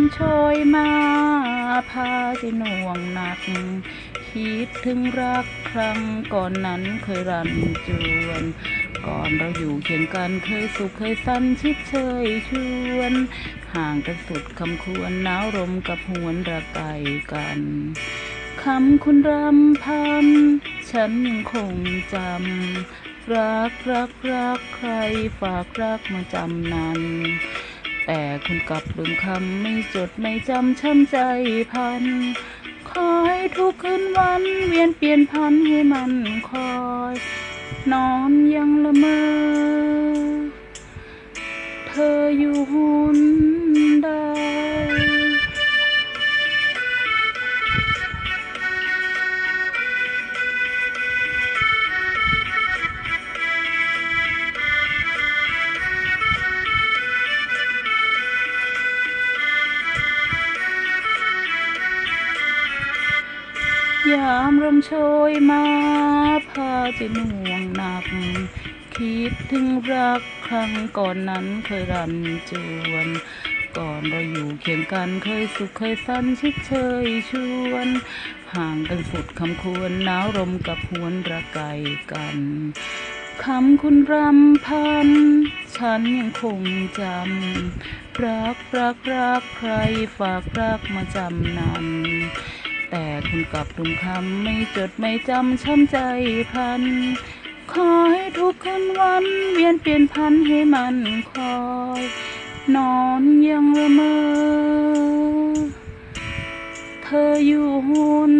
นโชยมาพาใจหน่วงหนัก คิดถึงรักครั้งก่อนนั้นเคยรันจวน ก่อนเราอยู่เคียงกันเคยสุขเคยสันชิดเชยชวน ห่างกันสุดคำควรหนาวลมกับหวนระไกกันคำคุณรำพันฉันยังคงจำรักรักรักใครฝากรักมาจำนัน แต่คุณกลับลืมคำไม่จดไม่จำช้ำใจพัน คอยทุกคืนวันเวียนเปลี่ยนพันให้มันคอย นอนยังละเมอ เธออยู่ ยามลมโชยมาพาใจหน่วงหนัก คิดถึงรักครั้งก่อนนั้นเคยรันจวน ก่อนเราอยู่เคียงกันเคยสุขเคยสันชิดเชยชวน ห่างกันสุดคำควรหนาวลมกับหวนระไกกันคำคุณรำพัน ฉันยังคงจำ รักรักรักใครฝากรักมาจำนำ คุณกลับตุงคำไม่จดไม่จำช้ำใจพัน ขอให้ทุกคืนวันเวียนเปลี่ยนพันให้มันคอย นอนยังละเมอ เธออยู่หุ่น